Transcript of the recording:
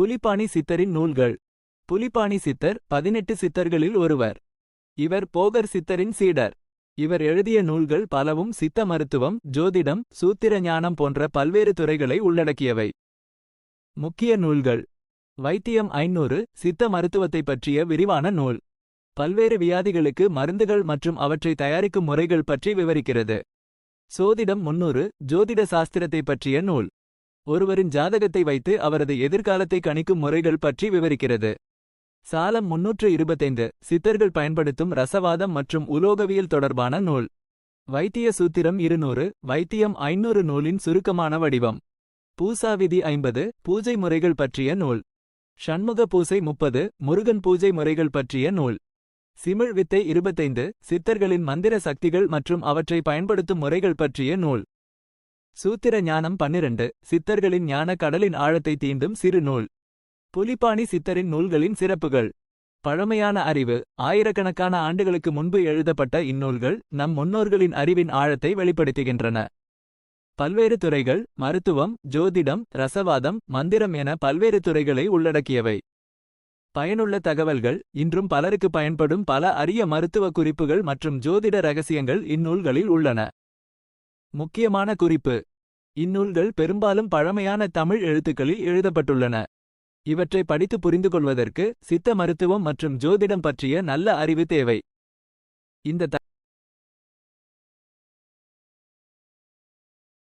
புலிப்பாணி சித்தரின் நூல்கள். புலிப்பாணி சித்தர் பதினெட்டு சித்தர்களில் ஒருவர். இவர் போகர் சித்தரின் சீடர். இவர் எழுதிய நூல்கள் பலவும் சித்த மருத்துவம் ஜோதிடம் சூத்திர ஞானம் போன்ற பல்வேறு துறைகளை உள்ளடக்கியவை. முக்கிய நூல்கள். வைத்தியம் ஐநூறு சித்த மருத்துவத்தைப் பற்றிய விரிவான நூல். பல்வேறு வியாதிகளுக்கு மருந்துகள் மற்றும் அவற்றை தயாரிக்கும் முறைகள் பற்றி விவரிக்கிறது. சோதிடம் முன்னூறு ஜோதிட சாஸ்திரத்தைப் பற்றிய நூல். ஒருவரின் ஜாதகத்தை வைத்து அவரது எதிர்காலத்தை கணிக்கும் முறைகள் பற்றி விவரிக்கிறது. சாலம் முன்னூற்று இருபத்தைந்து சித்தர்கள் பயன்படுத்தும் ரசவாதம் மற்றும் உலோகவியல் தொடர்பான நூல். வைத்திய சூத்திரம் இருநூறு வைத்தியம் ஐநூறு நூலின் சுருக்கமான வடிவம். பூசாவிதி ஐம்பது பூஜை முறைகள் பற்றிய நூல். ஷண்முக பூசை முப்பது முருகன் பூஜை முறைகள் பற்றிய நூல். சிமிழ் வித்தை இருபத்தைந்து சித்தர்களின் மந்திர சக்திகள் மற்றும் அவற்றை பயன்படுத்தும் முறைகள் பற்றிய நூல். சூத்திர ஞானம் பன்னிரண்டு. சித்தர்களின் ஞான கடலின் ஆழத்தை தீண்டும் சிறு நூல். புலிப்பாணி சித்தரின் நூல்களின் சிறப்புகள். பழமையான அறிவு. ஆயிரக்கணக்கான ஆண்டுகளுக்கு முன்பு எழுதப்பட்ட இந்நூல்கள் நம் முன்னோர்களின் அறிவின் ஆழத்தை வெளிப்படுத்துகின்றன. பல்வேறு துறைகள் மருத்துவம் ஜோதிடம் ரசவாதம் மந்திரம் என பல்வேறு துறைகளை உள்ளடக்கியவை. பயனுள்ள தகவல்கள். இன்றும் பலருக்கு பயன்படும் பல அரிய மருத்துவ குறிப்புகள் மற்றும் ஜோதிட ரகசியங்கள் இந்நூல்களில் உள்ளன. முக்கியமான குறிப்பு. இந்நூல்கள் பெரும்பாலும் பழமையான தமிழ் எழுத்துக்களில் எழுதப்பட்டுள்ளன. இவற்றை படித்து புரிந்து கொள்வதற்கு சித்த மருத்துவம் மற்றும் ஜோதிடம் பற்றிய நல்ல அறிவு தேவை. இந்த